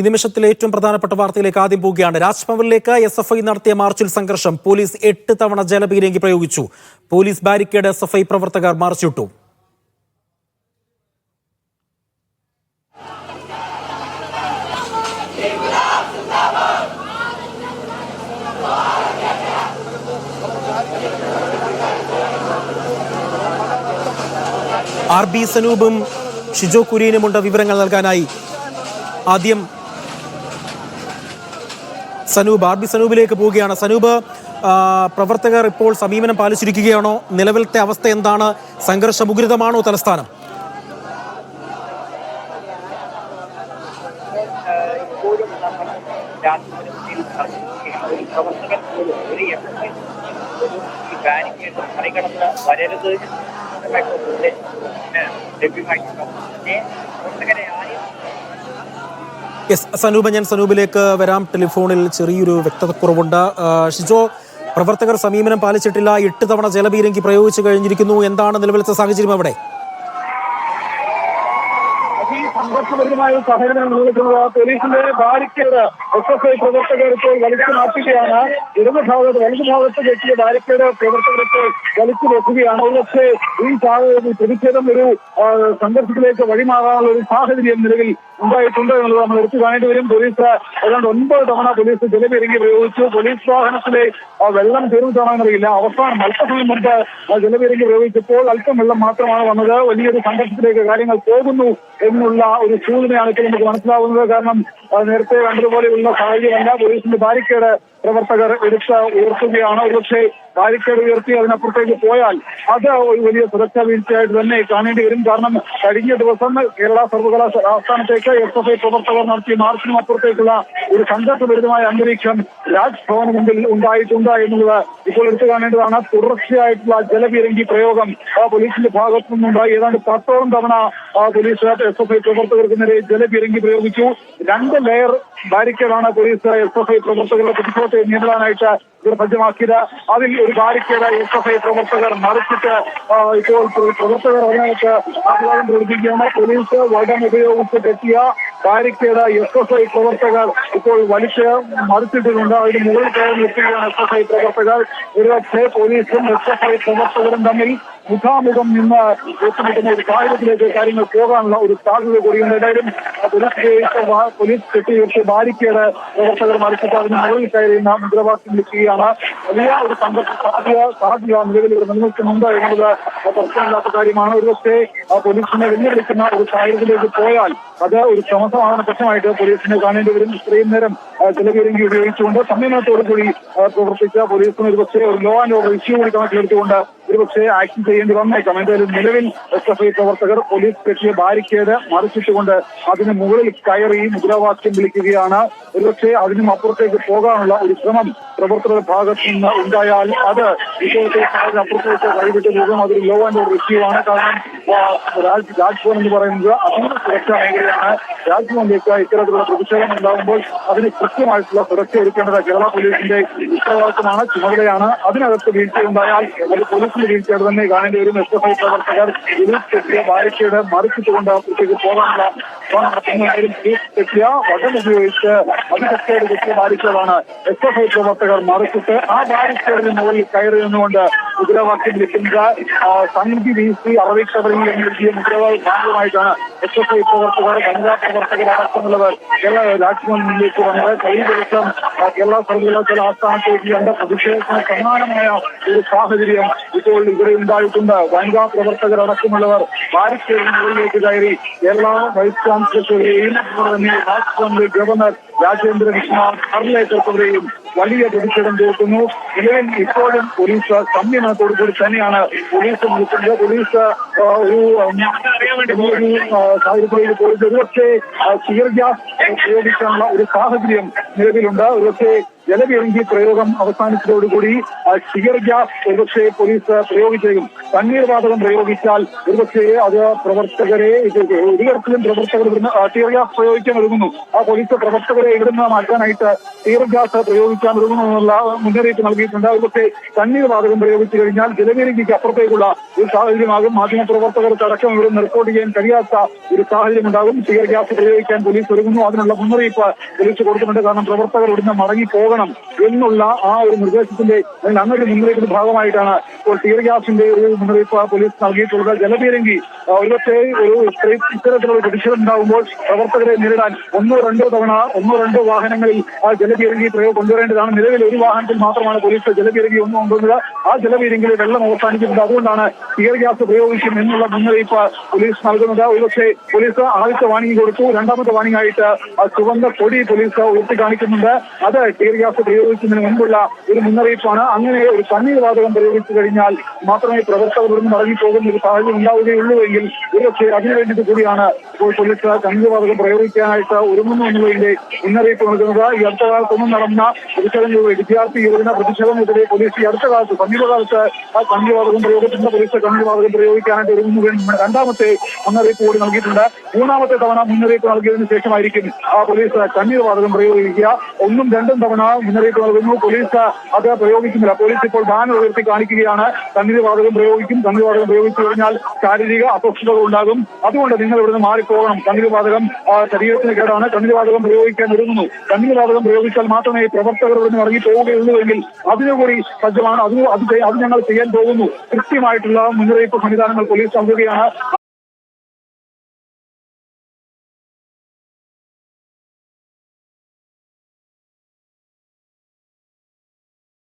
ഈ നിമിഷത്തിലെ ഏറ്റവും പ്രധാനപ്പെട്ട വാർത്തയിലേക്ക് ആദ്യം പോവുകയാണ്. രാജ്ഭവനിലേക്ക് എസ് എഫ് ഐ നടത്തിയ മാർച്ചിൽ സംഘർഷം പോലീസ് എട്ട് തവണ ജലപീരങ്കി പ്രയോഗിച്ചു. Police barricade S F I പ്രവർത്തകർ മാർച്ചിട്ടു. ആർ ബി സനൂപും ഷിജോ കുര്യനുമുണ്ട് വിവരങ്ങൾ നൽകാനായി. ആദ്യം സനൂപ് ആർ ബി സനൂപിലേക്ക് പോവുകയാണ്. സനൂപ് പ്രവർത്തകർ ഇപ്പോൾ സമീപനം പാലിച്ചിരിക്കുകയാണോ? നിലവിലത്തെ അവസ്ഥ എന്താണ്? സംഘർഷമുഗ്രതമാണോ തലസ്ഥാനം? ഒരു പ്രവർത്തകൻ ഒരു എം എൽ എ പോലും ബാരിക്കേഡ് മറികടന്ന് വരരുത് എന്നൊക്കെ നിർദ്ദേശത്തിന് ലഭ്യമായിട്ടുണ്ടോ പിന്നെ പ്രവർത്തകരെ യെസ് സനൂപ് ഞാൻ സനൂപിലേക്ക് വരാം. ടെലിഫോണിൽ ചെറിയൊരു വ്യക്തതക്കുറവുണ്ട്. ഷിജോ പ്രവർത്തകർ സമീപനം പാലിച്ചിട്ടില്ല. എട്ട് തവണ ജലപീരങ്കി പ്രയോഗിച്ചു കഴിഞ്ഞിരിക്കുന്നു. എന്താണ് നിലവിലത്തെ സാഹചര്യം അവിടെ? സംഘർഷപരമായ സാഹചര്യം നിലനിൽക്കുന്നത്. പോലീസിന്റെ ബാരിക്കേഡ് എസ് എഫ് ഐ പ്രവർത്തകർ ഇപ്പോൾ വലിച്ചു മാറ്റുകയാണ്. ഇടത് ഭാഗത്ത് വലതു ഭാഗത്ത് കെട്ടിയ ബാരിക്കേഡ് പ്രവർത്തകർ ഇപ്പോൾ വലിച്ചു നോക്കുകയാണ് ഒരുപക്ഷെ ഈ പ്രതിഷേധം ഒരു സംഘർഷത്തിലേക്ക് വഴിമാറാനുള്ള ഒരു സാഹചര്യം നിലവിൽ ഉണ്ടായിട്ടുണ്ട് എന്നുള്ളത് നമ്മൾ എടുത്തു കാണേണ്ടി വരും. പോലീസ് ഏതാണ്ട് ഒൻപത് തവണ പോലീസ് ജലപീരങ്കി പ്രയോഗിച്ചു. പോലീസ് വാഹനത്തിലെ വെള്ളം തീർന്നിട്ടാണോ എന്നറിയില്ല. അവസാനം അല്പസമയം മുൻപ് ആ ജലപീരങ്കി പ്രയോഗിച്ചപ്പോൾ അല്പം വെള്ളം മാത്രമാണ് വന്നത്. വലിയൊരു സംഘർഷത്തിലേക്ക് കാര്യങ്ങൾ പോകുന്നു എന്നുള്ള ഒരു സൂചനയാണ് ഇപ്പോൾ നമുക്ക് മനസ്സിലാവുന്നത്. കാരണം നേരത്തെ കണ്ടതുപോലെയുള്ള സാഹചര്യമല്ല പോലീസിന്റെ ബാരിക്കേഡ് പ്രവർത്തകർ എടുത്ത് ഉയർത്തുകയാണ് ഒരുപക്ഷെ ബാരിക്കേഡ് ഉയർത്തി അതിനപ്പുറത്തേക്ക് പോയാൽ അത് ഒരു വലിയ സുരക്ഷാ വീഴ്ചയായിട്ട് തന്നെ കാണേണ്ടി വരും. കാരണം കഴിഞ്ഞ ദിവസം കേരള സർവകലാശാല ആസ്ഥാനത്തേക്ക് എസ് എഫ് ഐ പ്രവർത്തകർ നടത്തിയ മാർച്ചിനും അപ്പുറത്തേക്കുള്ള ഒരു സംഘർഷഭരിതമായ അന്തരീക്ഷം രാജ്ഭവന് മുമ്പിൽ ഉണ്ടായിട്ടുണ്ട് എന്നുള്ളത് ഇപ്പോൾ എടുത്തു കാണേണ്ടതാണ്. തുടർച്ചയായിട്ടുള്ള ജലപീരങ്കി പ്രയോഗം പോലീസിന്റെ ഭാഗത്തു നിന്നുണ്ടായി. ഏതാണ്ട് പത്തോളം തവണ പോലീസ് എസ് എഫ് ഐ പ്രവർത്തകർക്ക് നേരെ ജലപീരങ്കി പ്രയോഗിച്ചു. രണ്ട് ലെയർ ബാരിക്കേഡാണ് പോലീസ് എസ് എഫ് ഐ പ്രവർത്തകരുടെ പ്രതിഷേധത്തെ നേരിടാനായിട്ട് ഇവർ സജ്ജമാക്കിയത്. അതിൽ ഒരു ബാരിക്കേഡ് എസ് എഫ് ഐ പ്രവർത്തകർ മറിച്ചിട്ട് ഇപ്പോൾ പ്ര- പ്രവർത്തകർ അതിനകത്ത് ആഹ്ലാദം പ്രകടിപ്പിക്കുകയാണ്. പോലീസ് വടം ഉപയോഗിച്ച് കെട്ടിയ ബാരിക്കേഡ് എസ് എഫ് ഐ പ്രവർത്തകർ ഇപ്പോൾ വലിച്ച് മറിച്ചിട്ടിട്ടുണ്ട്. അതിന് മുകളിൽ കയറി നിൽക്കുകയാണ് എസ് എഫ് ഐ പ്രവർത്തകർ. ഒരുപക്ഷെ പോലീസും എസ് എഫ് ഐ പ്രവർത്തകരും തമ്മിൽ മുഖാമുഖം നിന്ന് ഏറ്റുമുട്ടുന്ന ഒരു സാഹചര്യത്തിലേക്ക് കാര്യങ്ങൾ പോകാനുള്ള ഒരു സാധ്യത കൂടിയുണ്ട്. ഏതായാലും പോലീസ് പോലീസ് കെട്ടിവെച്ച് ബാരിക്കേഡ് പ്രവർത്തകർ മറിച്ചിട്ട് അതിന് മുകളിൽ കയറി ഇന്ന് മുദ്രാവാക്യം വിളിക്കുകയാണ് വലിയ ഒരു സംഘർഷ സാധ്യത സാധ്യത നിലവിൽ ഇവിടെ നിലനിൽക്കുന്നുണ്ട് എന്നുള്ളത് പ്രശ്നമില്ലാത്ത കാര്യമാണ്. ഒരുപക്ഷെ ആ പോലീസിനെ വെല്ലുവിളിക്കുന്ന ഒരു സാഹചര്യത്തിലേക്ക് പോയാൽ അത് ഒരു ക്രമസമാധാന പ്രശ്നമായിട്ട് പോലീസിനെ കാണേണ്ടി വരും. ഇത്രയും നേരം ആ, ജലപീരങ്കി ഉപയോഗിച്ചുകൊണ്ട് സംയമനത്തോടു കൂടി പ്രവർത്തിച്ച പോലീസിന് ഒരുപക്ഷെ ഒരു ലോ ആൻഡ് ഓർഡർ ഇഷ്യൂ കൂടി കണക്കിലെടുത്തുകൊണ്ട് ഒരുപക്ഷെ ആക്ഷൻ ചെയ്യേണ്ടി വന്നേക്കാം. എന്തായാലും നിലവിൽ എസ് എഫ് ഐ പ്രവർത്തകർ പോലീസ് കക്ഷിയെ ബാരിക്കേഡ് മറിച്ചിട്ടുകൊണ്ട് അതിന് മുകളിൽ കയറി മുദ്രാവാക്യം വിളിക്കുകയാണ്. ഒരുപക്ഷെ അതിനും അപ്പുറത്തേക്ക് പോകാനുള്ള ഒരു ശ്രമം പ്രവർത്തകരുടെ ഭാഗത്ത് നിന്ന് ഉണ്ടായാൽ അത് ഇപ്പോഴത്തെ അപ്പുറത്തേക്ക് കൈവിട്ട് പോകും. അതൊരു ലോ ആൻഡ് ഓർഡർ ഇഷ്യൂ ആണ്. കാരണം രാജ്ഭവൻ എന്ന് പറയുന്നത് അതീവ സുരക്ഷാ മേഖലയാണ്. രാജ്ഭവനിലേക്ക് ഇത്തരത്തിലുള്ള പ്രതിഷേധം ഉണ്ടാകുമ്പോൾ അതിന് കൃത്യമായിട്ടുള്ള സുരക്ഷ ഒരുക്കേണ്ടത് കേരള പോലീസിന്റെ ഉത്തരവാദിത്തമാണ് ചുമതലയാണ്. അതിനകത്ത് വീഴ്ചയുണ്ടായാൽ ഒരു പോലീസിന്റെ വീഴ്ചയോട് തന്നെ കാണേണ്ടി വരും. എസ് എഫ് ഐ പ്രവർത്തകർ ഇതിൽ തെറ്റിയ ബാരിക്കേഡ് മറിച്ചിട്ടുകൊണ്ട് അപ്പുറത്തേക്ക് പോകാനുള്ള പോലീസ് തെറ്റിയ വടം ഉപയോഗിച്ച് അതിശക്തിയുടെ തെറ്റിയ ബാരിക്കേഡാണ്. എസ് എഫ് ഐ പ്രവർത്തകർ മറിച്ചിട്ട് ആ ബാരിക്കേഡിന് മുകളിൽ കയറി നിന്നുകൊണ്ട് മുദ്രാവാക്യം ആ, സംഘി വീസി അറബിക്കടലിൽ എന്നെഴുതിയ മുദ്രാവാക്യ ഭാഗമായിട്ടാണ് എസ് എഫ് ഐ പ്രവർത്തകർ വനിതാ പ്രവർത്തകർ അടക്കമുള്ളവർ കേരള രാജ്ഭവനിലേക്ക് വന്നത് കഴിഞ്ഞ ദിവസം കേരള സർവകലാശാല ആസ്ഥാനത്തേക്ക് കണ്ട പ്രതിഷേധത്തിന് സമാനമായ ഒരു സാഹചര്യം ഇപ്പോൾ ഇവിടെ ഉണ്ടായിട്ടുണ്ട്. വനിതാ പ്രവർത്തകർ അടക്കമുള്ളവർ മുകളിലേക്ക് കയറി കേരള വൈസ് ചാൻസലറുടെയും അതുപോലെ തന്നെ ഗവർണർ രാജേന്ദ്ര കൃഷ്ണ ഹർലേക്കർക്കെതിരെയും വലിയ പ്രതിഷേധം തീർക്കുന്നു നിലവിൽ ഇപ്പോഴും പോലീസ് സംയമനത്തോടു കൂടി തന്നെയാണ് പോലീസ് നിൽക്കുന്നത് പോലീസ് ഒരു ഒരു സാഹചര്യത്തിൽ പോലീസ് ഒരുപക്ഷെ ചികിത്സ ഗ്യാസ് ഉപയോഗിക്കാനുള്ള ഒരു സാഹചര്യം നിലവിലുണ്ട്. ഒരുപക്ഷെ ജലവിറങ്ങി പ്രയോഗം അവസാനിച്ചതോടുകൂടി ആ, ടിയർ ഗ്യാസ് ഒരുപക്ഷെ പോലീസ് പ്രയോഗിച്ചേക്കും തണ്ണീർ വാതകം പ്രയോഗിച്ചാൽ ഒരുപക്ഷെ അത് പ്രവർത്തകരെ ഒരു തരത്തിലും പ്രവർത്തകർ ഇവിടുന്ന് ആ, ടിയർ ഗ്യാസ് പ്രയോഗിക്കാൻ ഒരുങ്ങുന്നു. ആ പോലീസ് പ്രവർത്തകരെ ഇവിടുന്ന് മാറ്റാനായിട്ട് ടിയർ ഗ്യാസ് പ്രയോഗിക്കാൻ ഒരുങ്ങുന്നു എന്നുള്ള മുന്നറിയിപ്പ് നൽകിയിട്ടുണ്ട്. ഒരുപക്ഷെ കണ്ണീർ വാതകം പ്രയോഗിച്ചു കഴിഞ്ഞാൽ ജലനിരങ്കിക്ക് അപ്പുറത്തേക്കുള്ള ഒരു സാഹചര്യമാകും. മാധ്യമ പ്രവർത്തകർക്ക് അടക്കം ഇവിടെ റിപ്പോർട്ട് ചെയ്യാൻ കഴിയാത്ത ഒരു സാഹചര്യം ഉണ്ടാകും ടിയർ ഗ്യാസ് പ്രയോഗിക്കാൻ പോലീസ് ഒരുങ്ങുന്നു. അതിനുള്ള മുന്നറിയിപ്പ് പോലീസ് കൊടുക്കുന്നുണ്ട്. കാരണം പ്രവർത്തകർ ഇവിടുന്ന് മടങ്ങി പോകണം എന്നുള്ള ആ ഒരു നിർദ്ദേശത്തിന്റെ അല്ലെങ്കിൽ അങ്ങനെ ഒരു മുന്നറിയിപ്പിന്റെ ഭാഗമായിട്ടാണ് ഇപ്പോൾ ടിയർ ഗ്യാസിന്റെ ഒരു മുന്നറിയിപ്പ് പോലീസ് നൽകിയിട്ടുള്ളത്. ജലപീരങ്കി ഒരുപക്ഷെ ഒരു ഇത്തരത്തിലുള്ള പ്രതിഷേധം ഉണ്ടാകുമ്പോൾ പ്രവർത്തകരെ നേരിടാൻ ഒന്നോ രണ്ടോ തവണ ഒന്നോ രണ്ടോ വാഹനങ്ങളിൽ ആ ജലപീരങ്കി പ്രയോഗം കൊണ്ടുവരേണ്ടതാണ് നിലവിൽ ഒരു വാഹനത്തിൽ മാത്രമാണ് പോലീസ് ജലപീരങ്കി ഒന്നും കൊണ്ടുവന്നത്. ആ ജലപീരങ്കിയിൽ വെള്ളം അവസാനിക്കുന്നത് അതുകൊണ്ടാണ് ടിയർ ഗ്യാസ് പ്രയോഗിക്കും എന്നുള്ള മുന്നറിയിപ്പ് പോലീസ് നൽകുന്നത്. ഒരുപക്ഷെ പോലീസ് ആദ്യത്തെ വാണിംഗ് കൊടുത്തു. രണ്ടാമത്തെ വാണിംഗ് ആയിട്ട് ആ ചുവന്ന കൊടി പോലീസ് ഉയർത്തി കാണിക്കുന്നുണ്ട് അത് ടിയർ ഗ്യാസ് പ്രയോഗിക്കുന്നതിന് മുൻപുള്ള ഒരു മുന്നറിയിപ്പാണ്. അങ്ങനെ ഒരു കണ്ണീർ വാതകം പ്രയോഗിച്ചു കഴിഞ്ഞാൽ മാത്രമേ പ്രവർത്തകർ ഇവിടുന്ന് മടങ്ങിപ്പോകുന്ന ഒരു സാഹചര്യം ഉണ്ടാവുകയുള്ളൂ എങ്കിൽ ഒരുപക്ഷെ അതിനുവേണ്ടി കൂടിയാണ് ഇപ്പോൾ പോലീസ് കണ്ണീർ വാതകം പ്രയോഗിക്കാനായിട്ട് ഒരുങ്ങുന്നു എന്നുള്ളതിന്റെ മുന്നറിയിപ്പ് നൽകുന്നത്. ഈ അടുത്ത കാലത്തൊന്നും നടന്ന പ്രതിഷേധങ്ങൾ വിദ്യാർത്ഥി യുവജന പ്രതിഷേധങ്ങൾക്കെതിരെ പോലീസ് ഈ അടുത്ത കാലത്ത് സമീപകാലത്ത് ആ കണ്ണിവാതകം വാതകം പ്രയോഗത്തിന്റെ പോലീസ് കണ്ണിവാതകം വാതകം പ്രയോഗിക്കാനായിട്ട് എന്ന് രണ്ടാമത്തെ മുന്നറിയിപ്പ് കൂടി നൽകിയിട്ടുണ്ട്. മൂന്നാമത്തെ തവണ മുന്നറിയിപ്പ് നൽകിയതിനു ശേഷമായിരിക്കും ആ പോലീസ് കണ്ണീർവാതകം പ്രയോഗിക്കുക. ഒന്നും രണ്ടും തവണ മുന്നറിയിപ്പ് നൽകുന്നു. പോലീസ് അത് പ്രയോഗിക്കുന്നില്ല. പോലീസ് ഇപ്പോൾ ബാനർ ഉയർത്തി കാണിക്കുകയാണ്. കണ്ണീർവാതകം പ്രയോഗിക്കും. കണ്ണീർവാതകം പ്രയോഗിച്ചു കഴിഞ്ഞാൽ ശാരീരിക അസ്വസ്ഥതകൾ ഉണ്ടാകും. അതുകൊണ്ട് നിങ്ങൾ ഇവിടുന്ന് മാറിപ്പോകണം. കണ്ണീർവാതകം ശരീരത്തിന് കേടാണ്. കണ്ണീർവാതകം പ്രയോഗിക്കാൻ ഒരുങ്ങുന്നു. കണ്ണീർവാതകം പ്രയോഗിച്ചാൽ മാത്രമേ പ്രവർത്തകർ ഇവിടുന്ന് ഇറങ്ങി പോവുകയുള്ളൂവെങ്കിൽ അതിനുകൂടി സജ്ജമാണ്. അത് അത് അത് ഞങ്ങൾ ചെയ്യാൻ പോകുന്നു. കൃത്യമായിട്ടുള്ള മുന്നറിയിപ്പ് സംവിധാനങ്ങൾ പോലീസ് നൽകുകയാണ്.